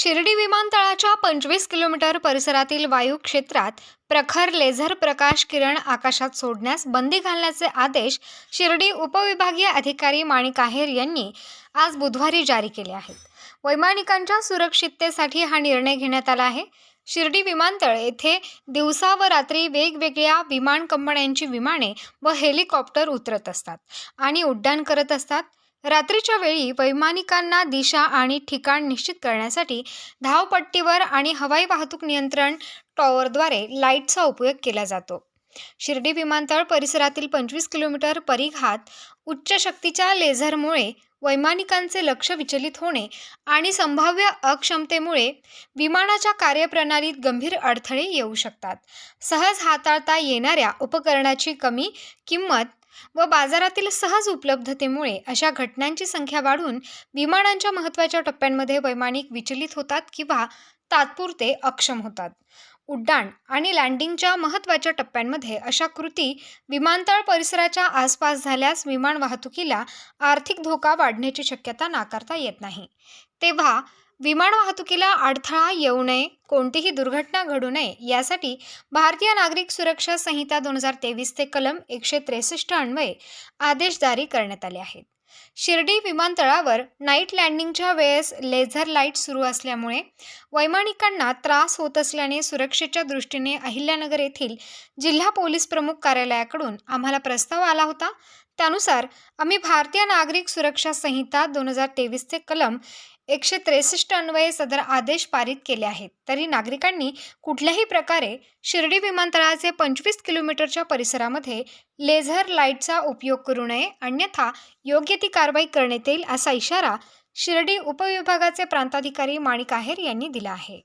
शिर्डी विमानतळाच्या पंचवीस किलोमीटर परिसरातील वायू क्षेत्रात प्रखर लेझर प्रकाश किरण आकाशात सोडण्यास बंदी घालण्याचे आदेश शिर्डी उपविभागीय अधिकारी माणिक आहेर यांनी आज बुधवारी जारी केले आहेत. वैमानिकांच्या सुरक्षिततेसाठी हा निर्णय घेण्यात आला आहे. शिर्डी विमानतळ येथे दिवसा व रात्री वेगवेगळ्या विमान कंपन्यांची विमाने व हेलिकॉप्टर उतरत असतात आणि उड्डाण करत असतात. रात्रीच्या वेळी वैमानिकांना दिशा आणि ठिकाण निश्चित करण्यासाठी धावपट्टीवर आणि हवाई वाहतूक नियंत्रण टॉवरद्वारे लाईटचा उपयोग केला जातो. शिर्डी विमानतळ परिसरातील पंचवीस किलोमीटर परिघात उच्च शक्तीच्या लेझरमुळे वैमानिकांचे लक्ष विचलित होणे आणि संभाव्य अक्षमतेमुळे विमानाच्या कार्यप्रणालीत गंभीर अडथळे येऊ शकतात. सहज हाताळता येणाऱ्या उपकरणाची कमी किंमत व बाजारातील सहज उपलब्धतेमुळे अशा घटनांची संख्या वाढून विमानांच्या महत्त्वाच्या टप्प्यांमध्ये वैमानिक विचलित होतात किंवा तात्पुरते अक्षम होतात. उड्डाण आणि लँडिंगच्या महत्त्वाच्या टप्प्यांमध्ये अशा कृती विमानतळ परिसराच्या आसपास झाल्यास विमान वाहतुकीला आर्थिक धोका वाढण्याची शक्यता नाकारता येत नाही. तेव्हा विमान वाहतुकीला अडथळा येऊ नये कोणतीही दुर्घटना घडू नये यासाठी भारतीय नागरिक सुरक्षा संहिता दोन हजार तेवीस ते कलम एकशे त्रेसष्ट अन्वये आदेश जारी करण्यात आले आहेत. शिर्डी विमानतळावर नाईट लँडिंगच्या वेळेस लेझर लाइट सुरू असल्यामुळे वैमानिकांना त्रास होत असल्याने सुरक्षेच्या दृष्टीने अहिल्यानगर येथील जिल्हा पोलीस प्रमुख कार्यालयाकडून आम्हाला प्रस्ताव आला होता. त्यानुसार आम्ही भारतीय नागरिक सुरक्षा संहिता दोन हजार तेवीसचे कलम एकशे त्रेसष्ट अन्वये सदर आदेश पारित केले आहेत. तरी नागरिकांनी कुठल्याही प्रकारे शिर्डी विमानतळाचे पंचवीस किलोमीटरच्या परिसरामध्ये लेझर लाईटचा उपयोग करू नये अन्यथा योग्य ती कारवाई करण्यात येईल असा इशारा शिर्डी उपविभागाचे प्रांताधिकारी माणिक आहेर यांनी दिला आहे.